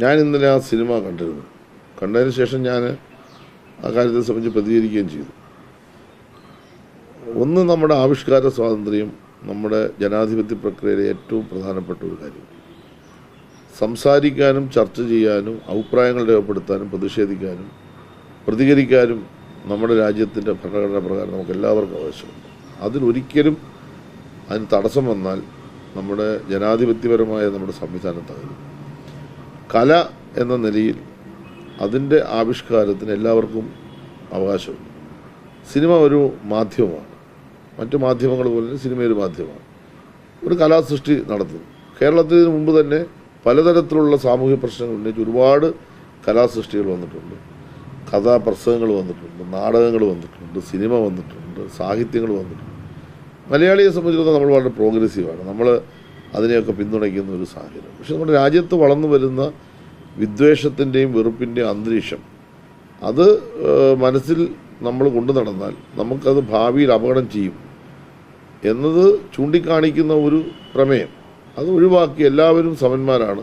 ഞാൻ ഇന്നലെ ആ സിനിമ കണ്ടിരുന്നു. കണ്ടതിന് ശേഷം ഞാൻ ആ കാര്യത്തെ സംബന്ധിച്ച് പ്രതികരിക്കുകയും ചെയ്തു. ഒന്ന് നമ്മുടെ ആവിഷ്കാര സ്വാതന്ത്ര്യം നമ്മുടെ ജനാധിപത്യ പ്രക്രിയയിലെ ഏറ്റവും പ്രധാനപ്പെട്ട ഒരു കാര്യം. സംസാരിക്കാനും ചർച്ച ചെയ്യാനും അഭിപ്രായങ്ങൾ രേഖപ്പെടുത്താനും പ്രതിഷേധിക്കാനും പ്രതികരിക്കാനും നമ്മുടെ രാജ്യത്തിന്റെ ഭരണഘടന പ്രകാരം നമുക്ക് എല്ലാവർക്കും ആവശ്യമുണ്ട്. അതിലൊരിക്കലും അതിന് തടസ്സം വന്നാൽ നമ്മുടെ ജനാധിപത്യപരമായ നമ്മുടെ സംവിധാനം കല എന്ന നിലയിൽ അതിന്റെ ആവിഷ്കാരത്തിന് എല്ലാവർക്കും അവകാശമുണ്ട്. സിനിമ ഒരു മാധ്യമമാണ്. മറ്റു മാധ്യമങ്ങൾ പോലെ സിനിമ ഒരു മാധ്യമമാണ്. ഒരു കലാസൃഷ്ടി നടത്തുന്നു. കേരളത്തിൽ ഇതിനു മുമ്പ് തന്നെ പലതരത്തിലുള്ള സാമൂഹ്യ പ്രശ്നങ്ങൾ ഉന്നയിച്ച് ഒരുപാട് കലാസൃഷ്ടികൾ വന്നിട്ടുണ്ട്. കഥാപ്രസംഗങ്ങൾ വന്നിട്ടുണ്ട് നാടകങ്ങൾ വന്നിട്ടുണ്ട് സിനിമ വന്നിട്ടുണ്ട് സാഹിത്യങ്ങൾ വന്നിട്ടുണ്ട്. മലയാളിയെ സംബന്ധിച്ചിടത്തോളം നമ്മൾ വളരെ പ്രോഗ്രസീവാണ് നമ്മൾ അതിനെയൊക്കെ പിന്തുണയ്ക്കുന്ന ഒരു സാഹചര്യം. പക്ഷെ നമ്മുടെ രാജ്യത്ത് വളർന്നു വരുന്ന വിദ്വേഷത്തിന്റെയും വെറുപ്പിന്റെയും അന്തരീക്ഷം അത് മനസ്സിൽ നമ്മൾ കൊണ്ടു നടന്നാൽ നമുക്കത് ഭാവിയിൽ അപകടം ചെയ്യും എന്നത് ചൂണ്ടിക്കാണിക്കുന്ന ഒരു പ്രമേയം. അത് ഒഴിവാക്കി എല്ലാവരും സമന്മാരാണ്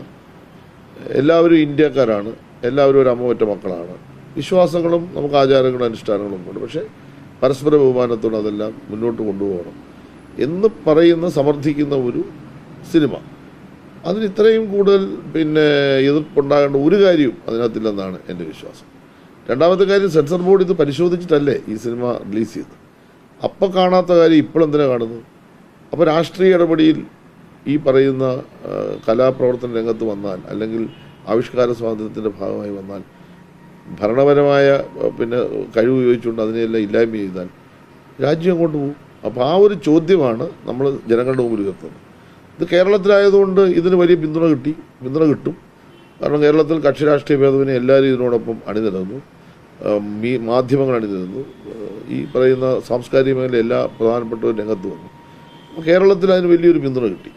എല്ലാവരും ഇന്ത്യക്കാരാണ് എല്ലാവരും ഒരു അമ്മവറ്റ മക്കളാണ്. വിശ്വാസങ്ങളും നമുക്ക് ആചാരങ്ങളും അനുഷ്ഠാനങ്ങളും ഉണ്ട്. പക്ഷേ പരസ്പര ബഹുമാനത്തോടെ അതെല്ലാം മുന്നോട്ട് കൊണ്ടുപോകണം എന്ന് പറയുന്ന സമർത്ഥിക്കുന്ന ഒരു സിനിമ. അതിന് ഇത്രയും കൂടുതൽ പിന്നെ എതിർപ്പുണ്ടാകേണ്ട ഒരു കാര്യവും അതിനകത്തില്ലെന്നാണ് എന്റെ വിശ്വാസം. രണ്ടാമത്തെ കാര്യം സെൻസർ ബോർഡ് ഇത് പരിശോധിച്ചിട്ടല്ലേ ഈ സിനിമ റിലീസ് ചെയ്തത്? അപ്പോൾ കാണാത്ത കാര്യം ഇപ്പോഴെന്തിനാ കാണുന്നത്? അപ്പോൾ രാഷ്ട്രീയ ഇടപെടിയിൽ ഈ പറയുന്ന കലാപ്രവർത്തന രംഗത്ത് വന്നാൽ അല്ലെങ്കിൽ ആവിഷ്കാര സ്വാതന്ത്ര്യത്തിന്റെ ഭാഗമായി വന്നാൽ ഭരണപരമായ പിന്നെ കഴിവ് ഉപയോഗിച്ചുകൊണ്ട് അതിനെയെല്ലാം ഇല്ലായ്മ ചെയ്താൽ രാജ്യം അങ്ങോട്ട് പോകും? അപ്പോൾ ആ ഒരു ചോദ്യമാണ് നമ്മൾ ജനങ്ങളുടെ മുമ്പിൽ ഉയർത്തുന്നത്. ഇത് കേരളത്തിലായതുകൊണ്ട് ഇതിന് വലിയ പിന്തുണ കിട്ടി പിന്തുണ കിട്ടും. കാരണം കേരളത്തിൽ കക്ഷി രാഷ്ട്രീയ ഭേദവിനെ എല്ലാവരും ഇതിനോടൊപ്പം അണിനിരന്നു. ഈ മാധ്യമങ്ങൾ അണിനിരന്നു. ഈ പറയുന്ന സാംസ്കാരിക മേഖല എല്ലാ പ്രധാനപ്പെട്ടവരും രംഗത്ത് വന്നു. അപ്പോൾ കേരളത്തിൽ അതിന് വലിയൊരു പിന്തുണ കിട്ടി.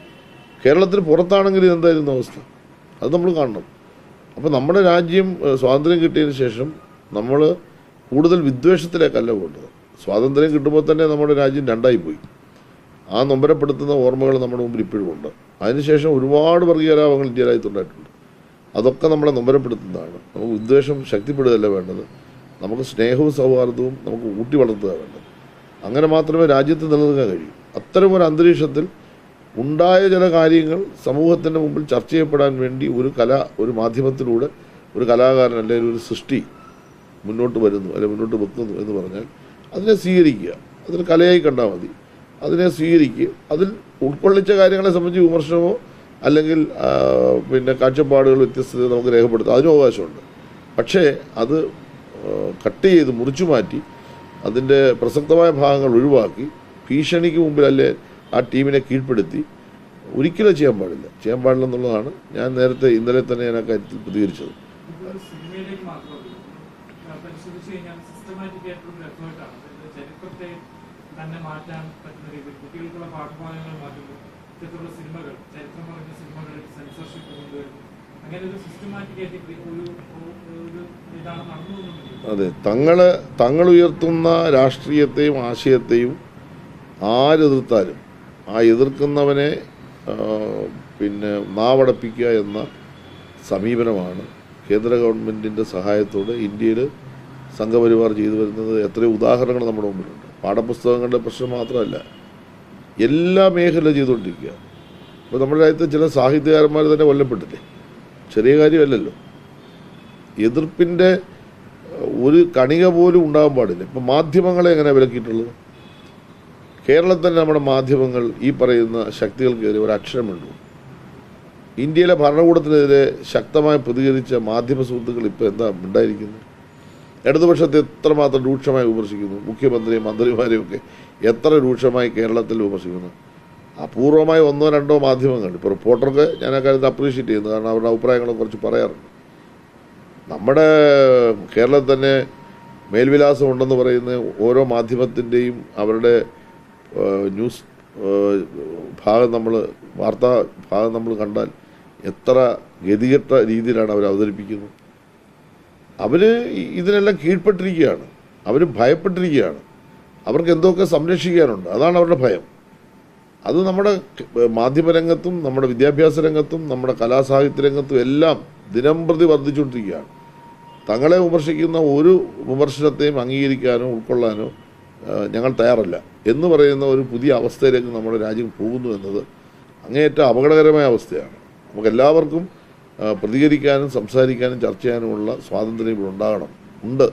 കേരളത്തിന് പുറത്താണെങ്കിൽ എന്തായിരുന്നു അവസ്ഥ? അത് നമ്മൾ കാണണം. അപ്പോൾ നമ്മുടെ രാജ്യം സ്വാതന്ത്ര്യം കിട്ടിയതിന് ശേഷം നമ്മൾ കൂടുതൽ വിദ്വേഷത്തിലേക്കല്ല പോകേണ്ടത്. സ്വാതന്ത്ര്യം കിട്ടുമ്പോൾ തന്നെ നമ്മുടെ രാജ്യം രണ്ടായി പോയി. ആ നൊമ്പരപ്പെടുത്തുന്ന ഓർമ്മകൾ നമ്മുടെ മുമ്പിൽ ഇപ്പോഴും ഉണ്ട്. അതിനുശേഷം ഒരുപാട് വർഗീയലാഭങ്ങൾ ഇന്ത്യ രാജ്യത്തുണ്ടായിട്ടുണ്ട് അതൊക്കെ നമ്മളെ നൊമ്പരപ്പെടുത്തുന്നതാണ്. നമുക്ക് ഉദ്ദേശം ശക്തിപ്പെടുകയല്ല വേണ്ടത്. നമുക്ക് സ്നേഹവും സൗഹാർദ്ദവും നമുക്ക് ഊട്ടി വളർത്തുക വേണ്ടത്. അങ്ങനെ മാത്രമേ രാജ്യത്ത് നിലനിൽക്കാൻ കഴിയൂ. അത്തരമൊരു അന്തരീക്ഷത്തിൽ ഉണ്ടായ ചില കാര്യങ്ങൾ സമൂഹത്തിന്റെ മുമ്പിൽ ചർച്ച ചെയ്യപ്പെടാൻ വേണ്ടി ഒരു കല ഒരു മാധ്യമത്തിലൂടെ ഒരു കലാകാരൻ അല്ലെങ്കിൽ ഒരു സൃഷ്ടി മുന്നോട്ട് വരുന്നു അല്ലെങ്കിൽ മുന്നോട്ട് വെക്കുന്നു എന്ന് പറഞ്ഞാൽ അതിനെ സ്വീകരിക്കുക. അതിന് കലയായി കണ്ടാൽ മതി. അതിനെ സ്വീകരിക്കുക അതിൽ ഉൾക്കൊള്ളിച്ച കാര്യങ്ങളെ സംബന്ധിച്ച് വിമർശനമോ അല്ലെങ്കിൽ പിന്നെ കാഴ്ചപ്പാടുകൾ വ്യത്യസ്തത നമുക്ക് രേഖപ്പെടുത്താം. അതിനും അവകാശമുണ്ട്. പക്ഷേ അത് കട്ട് ചെയ്ത് മുറിച്ചു മാറ്റി അതിന്റെ പ്രസക്തമായ ഭാഗങ്ങൾ ഒഴിവാക്കി ഭീഷണിക്ക് മുമ്പിൽ അല്ലേ ആ ടീമിനെ കീഴ്പ്പെടുത്തി. ഒരിക്കലും ചെയ്യാൻ പാടില്ല. ചെയ്യാൻ പാടില്ല എന്നുള്ളതാണ് ഞാൻ നേരത്തെ ഇന്നലെ തന്നെ ഞാൻ ആ കാര്യത്തിൽ പ്രതികരിച്ചത്. സിനിമയിലേക്ക് കഴിഞ്ഞാൽ സിസ്റ്റമാറ്റിക് ആയിട്ടുള്ള ചരിത്രത്തെ തന്നെ മാറ്റാൻ പറ്റുന്ന രീതിയിൽ കുട്ടികൾക്കുള്ള പാഠഭാഗങ്ങൾ മാറ്റുന്നു ഇത്തരത്തിലുള്ള സിനിമകൾ ചരിത്രം പറഞ്ഞ സിനിമകളിൽ സെൻസർഷിപ്പ് കൊണ്ടുവരുന്നു. അതെ തങ്ങൾ തങ്ങളുയർത്തുന്ന രാഷ്ട്രീയത്തെയും ആശയത്തെയും ആരെതിർത്താലും ആ എതിർക്കുന്നവനെ പിന്നെ നാവടപ്പിക്കുക എന്ന സമീപനമാണ് കേന്ദ്ര ഗവൺമെന്റിന്റെ സഹായത്തോടെ ഇന്ത്യയിൽ സംഘപരിവാർ ചെയ്തു വരുന്നത്. എത്രയോ ഉദാഹരണങ്ങൾ നമ്മുടെ മുമ്പിലുണ്ട്. പാഠപുസ്തകങ്ങളുടെ പ്രശ്നം മാത്രമല്ല എല്ലാ മേഖല ചെയ്തുകൊണ്ടിരിക്കുക. ഇപ്പോൾ നമ്മുടെ രാജ്യത്തെ ചില സാഹിത്യകാരന്മാർ തന്നെ കൊല്ലപ്പെട്ടില്ലേ? ചെറിയ കാര്യമല്ലല്ലോ. എതിർപ്പിന്റെ ഒരു കണിക പോലും ഉണ്ടാകാൻ പാടില്ല. ഇപ്പം മാധ്യമങ്ങളെ എങ്ങനെ വിലക്കിയിട്ടുള്ളത്? കേരളത്തിൽ തന്നെ നമ്മുടെ മാധ്യമങ്ങൾ ഈ പറയുന്ന ശക്തികൾക്കെതിരെ ഒരു അക്ഷരമുണ്ട്. ഇന്ത്യയിലെ ഭരണകൂടത്തിനെതിരെ ശക്തമായി പ്രതികരിച്ച മാധ്യമ സുഹൃത്തുക്കൾ ഇപ്പോൾ എന്താ ഉണ്ടായിരിക്കുന്നത് ഇടതുപക്ഷത്തെ എത്രമാത്രം രൂക്ഷമായി വിമർശിക്കുന്നു. മുഖ്യമന്ത്രിയും മന്ത്രിമാരെയും ഒക്കെ എത്ര രൂക്ഷമായി കേരളത്തിൽ വിമർശിക്കുന്നു. അപൂർവമായി ഒന്നോ രണ്ടോ മാധ്യമങ്ങൾ ഇപ്പോൾ റിപ്പോർട്ടർക്ക് ഞാൻ ആ കാര്യത്തിൽ അപ്രീഷിയേറ്റ് ചെയ്യുന്നു. കാരണം അവരുടെ അഭിപ്രായങ്ങളെ കുറിച്ച് പറയാറുണ്ട്. നമ്മുടെ കേരളത്തിൽ തന്നെ മേൽവിലാസം ഉണ്ടെന്ന് പറയുന്ന ഓരോ മാധ്യമത്തിന്റെയും അവരുടെ ന്യൂസ് ഭാഗം നമ്മൾ വാർത്താ ഭാഗം നമ്മൾ കണ്ടാൽ എത്ര ഗതികെട്ട രീതിയിലാണ് അവർ അവതരിപ്പിക്കുന്നത് അവർ ഇതിനെല്ലാം കീഴ്പ്പെട്ടിരിക്കുകയാണ്. അവർ ഭയപ്പെട്ടിരിക്കുകയാണ്. അവർക്ക് എന്തൊക്കെ സംരക്ഷിക്കാനുണ്ട്? അതാണ് അവരുടെ ഭയം. അത് നമ്മുടെ മാധ്യമരംഗത്തും നമ്മുടെ വിദ്യാഭ്യാസ രംഗത്തും നമ്മുടെ കലാസാഹിത്യ രംഗത്തും എല്ലാം ദിനം പ്രതി വർദ്ധിച്ചുകൊണ്ടിരിക്കുകയാണ്. തങ്ങളെ വിമർശിക്കുന്ന ഒരു വിമർശനത്തെയും അംഗീകരിക്കാനോ ഉൾക്കൊള്ളാനോ ഞങ്ങൾ തയ്യാറല്ല. എന്ന് പറയുന്ന ഒരു പുതിയ അവസ്ഥയിലേക്ക് നമ്മുടെ രാജ്യം പോകുന്നു എന്നത് അങ്ങേയറ്റം അപകടകരമായ അവസ്ഥയാണ്. നമുക്ക് എല്ലാവർക്കും പ്രതികരിക്കാനും സംസാരിക്കാനും ചർച്ച ചെയ്യാനുമുള്ള സ്വാതന്ത്ര്യം ഇവിടെ ഉണ്ടാകണം. ഉണ്ട്.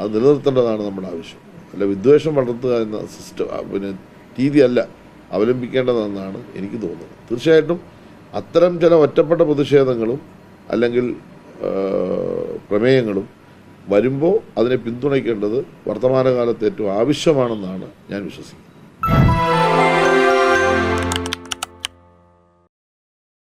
അത് നിലനിർത്തേണ്ടതാണ് നമ്മുടെ ആവശ്യം. അല്ല വിദ്വേഷം വളർത്തുക എന്ന സിസ്റ്റം പിന്നെ രീതിയല്ല അവലംബിക്കേണ്ടതെന്നാണ് എനിക്ക് തോന്നുന്നത്. തീർച്ചയായിട്ടും അത്തരം ചില ഒറ്റപ്പെട്ട പ്രതിഷേധങ്ങളും അല്ലെങ്കിൽ പ്രമേയങ്ങളും വരുമ്പോൾ അതിനെ പിന്തുണയ്ക്കേണ്ടത് വർത്തമാനകാലത്ത് ഏറ്റവും ആവശ്യമാണെന്നാണ് ഞാൻ വിശ്വസിക്കുന്നത്.